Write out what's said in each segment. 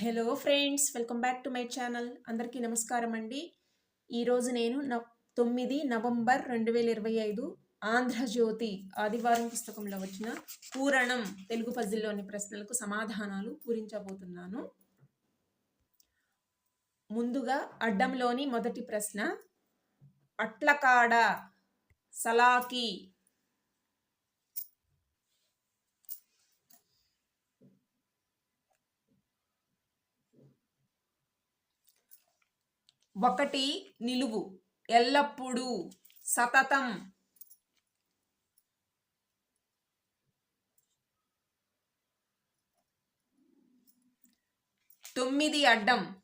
Hello friends welcome back to my channel. అందరికీ నమస్కారం అండి. ఈరోజు నేను న తొమ్మిది నవంబర్ రెండు వేల ఇరవై ఐదు ఆంధ్రజ్యోతి ఆదివారం పుస్తకంలో వచ్చిన పూరణం తెలుగు పజిల్లోని ప్రశ్నలకు సమాధానాలు పూరించబోతున్నాను. ముందుగా అడ్డంలోని మొదటి ప్రశ్న అట్లకాడ సలాకి ఒకటి నిలువు. ఎల్లప్పుడూ సతతం. తొమ్మిది అడ్డం.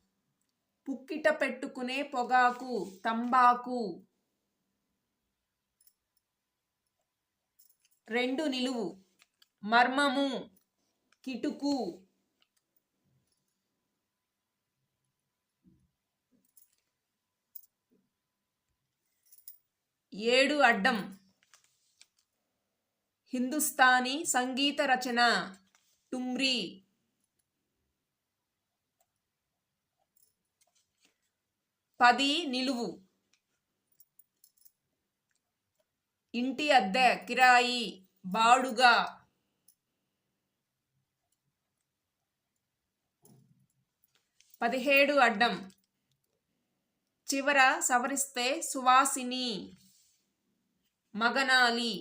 పుక్కిట పెట్టుకునే పొగాకు తంబాకు. రెండు నిలువు. మర్మము కిటుకు. ఏడు అడ్డం. హిందుస్థానీ సంగీత రచన టుమ్రీ. పది నిలువు. ఇంటి అద్దె కిరాయి బాడుగా. పదిహేడు అడ్డం. చివర సవరిస్తే సువాసిని. మగనాలి.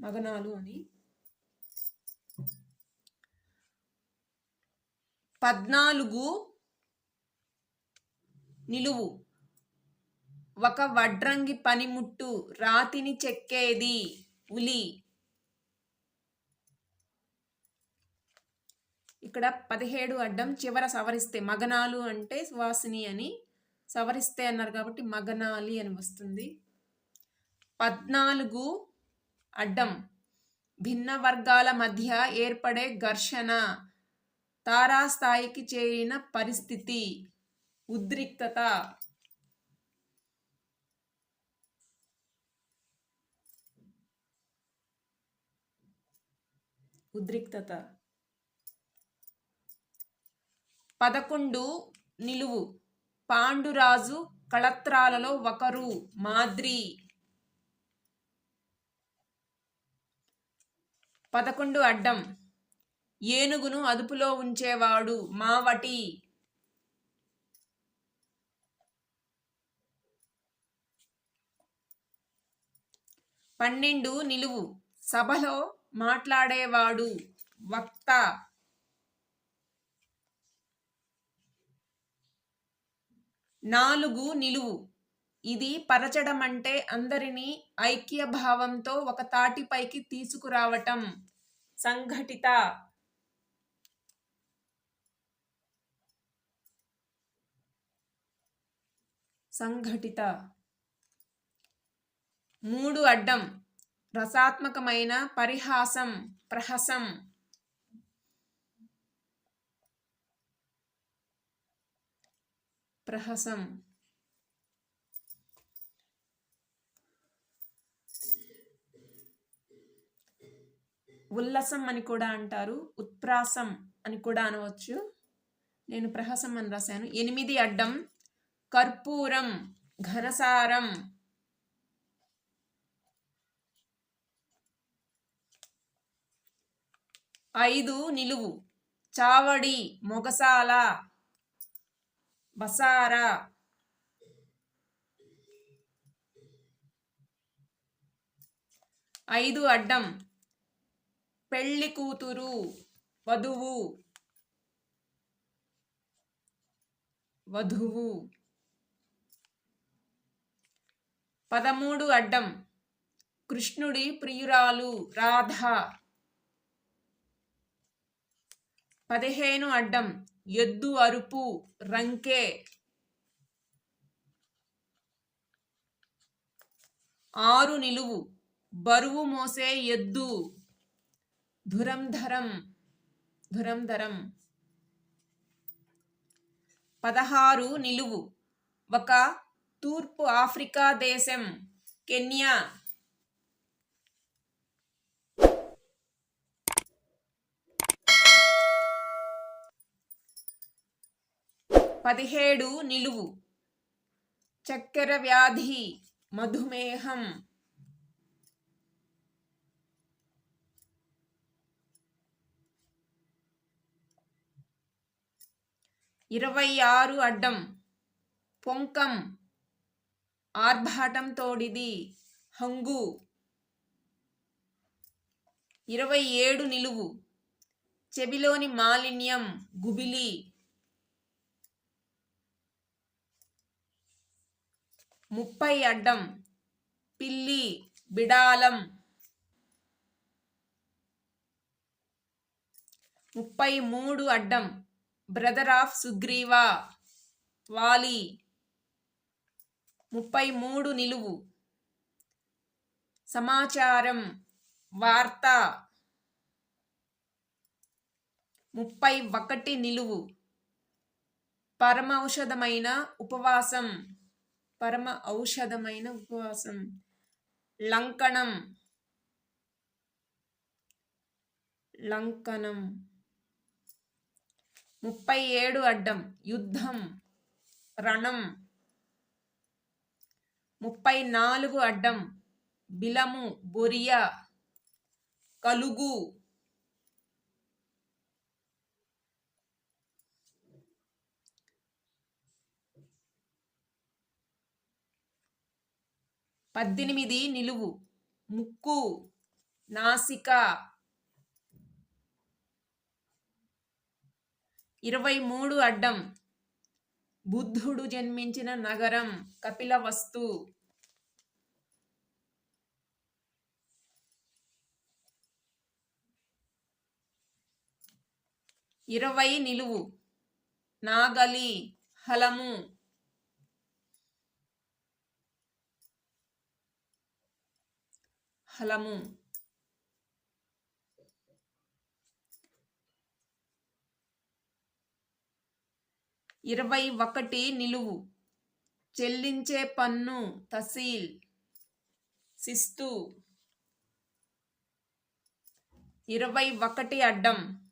మగనాలు అని. పద్నాలుగు నిలువు. ఒక వడ్రంగి పనిముట్టు రాతిని చెక్కేది ఉలి. ఇక్కడ పదిహేడు అడ్డం చివర సవరిస్తే మగనాలు అంటే సువాసిని అని సవరిస్తే అన్నారు కాబట్టి మగనాలి అని వస్తుంది. పద్నాలుగు అడ్డం భిన్న వర్గాల మధ్య ఏర్పడే ఘర్షణ తారాస్థాయికి చేరిన పరిస్థితి ఉద్రిక్తత. ఉద్రిక్తత. పదకొండు నిలువు. పాండురాజు కళత్రాలలో ఒకరు. మాద్రి. పదకొండు అడ్డం. ఏనుగును అదుపులో ఉంచేవాడు మావటి. పన్నెండు నిలువు. సభలో మాట్లాడేవాడు వక్త. నాలుగు నిలువు. ఇది పరచడం అంటే అందరినీ ఐక్య భావంతో ఒక తాటిపైకి తీసుకురావటం. సంఘటిత. సంఘటిత. మూడు అడ్డం. రసాత్మకమైన పరిహాసం ప్రహసం. ప్రహసం ఉల్లసం అని కూడా అంటారు ఉత్ప్రాసం అని కూడా అనవచ్చు. నేను ప్రహసం అని రాశాను. ఎనిమిది అడ్డం కర్పూరం ఘనసారం. ఐదు నిలువు చావడి మొగసాల. బసారా. ఐదు అడ్డం. పెళ్ళి కూతురు వధువు. వధువు. పదమూడు అడ్డం. కృష్ణుడి ప్రియురాలు రాధ. పదిహేను అడ్డం. ఎద్దు అరుపు రంకే. ఆరు నిలువు బరువు మోసే ఎద్దు. ధురంధరం ధురంధరం. పదహారు నిలువు. ఒక తూర్పు ఆఫ్రికా దేశం కెన్యా. పదిహేడు నిలువు. చక్కెర వ్యాధి మధుమేహం. ఇరవై ఆరు అడ్డం. పొంకం. ఆర్భాటం తోడిది. హంగు. ఇరవై ఏడు నిలువు. చెవిలోని మాలిన్యం గుబిలి. ముప్పై అడ్డం. పిల్లి బిడాలం. ముప్పై మూడు అడ్డం. Brother of Sugriva. వాలి. ముప్పై మూడు నిలువు. సమాచారం వార్త. ముప్పై ఒకటి నిలువు. పరమౌషధమైన ఉపవాసం. పరమ ఔషధమైన ఉపవాసం. లంకణం. లంకనం ముప్పై ఏడు అడ్డం. యుద్ధం. రణం. ముప్పై నాలుగు అడ్డం. బిలము బొరియా. కలుగు. పద్దెనిమిది నిలువు. ముక్కు నాసిక. ఇరవై మూడు అడ్డం. బుద్ధుడు జన్మించిన నగరం కపిలవస్తు. ఇరవై నిలువు. నాగలి హలము. హలము. ఇరవై ఒకటి నిలువు. చెల్లించే పన్ను తసీల్ శిస్తు. ఇరవై ఒకటి అడ్డం.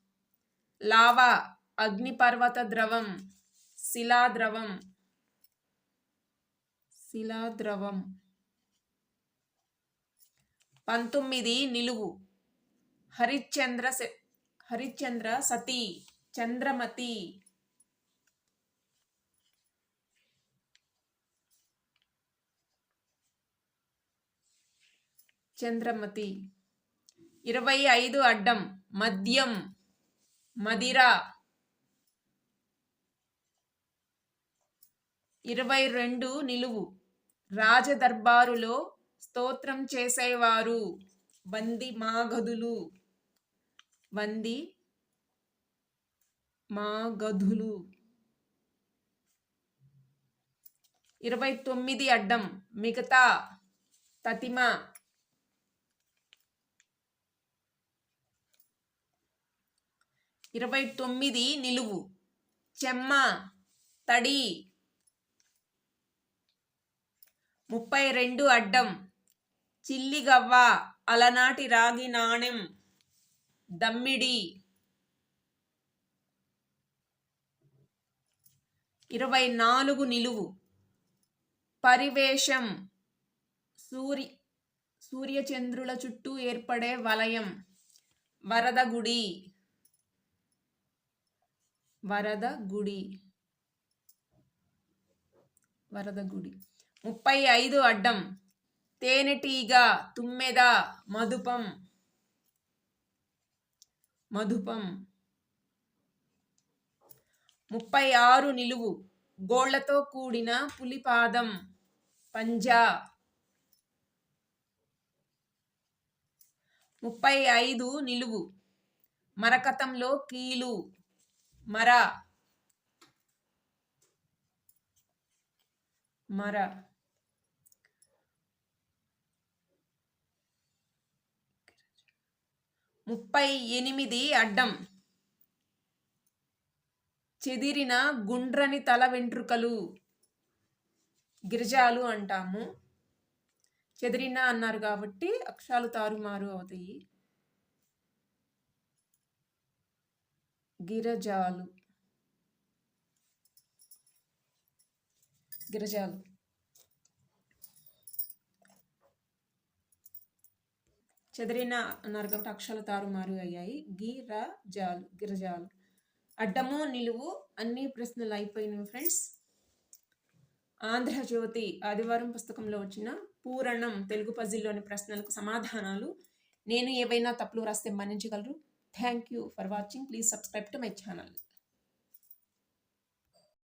లావా అగ్నిపర్వత ద్రవం శిలాద్రవం. శిలాద్రవం. పంతొమ్మిది నిలువు. హరిశ్చంద్ర హరిశ్చంద్ర సతీ చంద్రమతి. చంద్రమతి. ఇరవై ఐదు అడ్డం మద్యం మదిర. ఇరవై రెండు నిలువు. రాజదర్బారులో స్తోత్రం చేసేవారు. వంది మాగధులు వంది మాగధులు ఇరవై తొమ్మిది అడ్డం. మిగతా తతిమ. ఇరవై తొమ్మిది నిలువు. చెమ్మ తడి. ముప్పై రెండు అడ్డం. చిల్లిగవ్వ అలనాటి రాగి నాణెం దమ్మిడి. ఇరవై నాలుగు నిలువు. పరివేషం. సూరి సూర్యచంద్రుల చుట్టూ ఏర్పడే వలయం. వరద గుడి వరద గుడి వరద గుడి ముప్పై ఐదు అడ్డం. తేనెటీగ తుమ్మెద మధుపం. మధుపం. ముప్పై ఆరు నిలువు. గోళ్ళతో కూడిన పులిపాదం. పంజా. ముప్పై ఐదు నిలువు. మరకతంలో కీలు. మర. మర. ముప్పై ఎనిమిది అడ్డం. చెదిరిన గుండ్రని తల వెంట్రుకలు. గిరిజాలు అంటాము. చెదిరిన అన్నారు కాబట్టి అక్షరాలు తారుమారు అవుతాయి. గిరజాలు. గిరిజాలు. చెదిరిన అన్నారు కాబట్టి అక్షరాలు తారుమారు అయ్యాయి. గిరజాలు. అడ్డము నిలువు అన్ని ప్రశ్నలు అయిపోయినాయి ఫ్రెండ్స్. ఆంధ్రజ్యోతి ఆదివారం పుస్తకంలో వచ్చిన పూరణం తెలుగు పజిల్లోని ప్రశ్నలకు సమాధానాలు. నేను ఏవైనా తప్పులు రాస్తే మన్నించగలరు. Thank you for watching please subscribe to my channel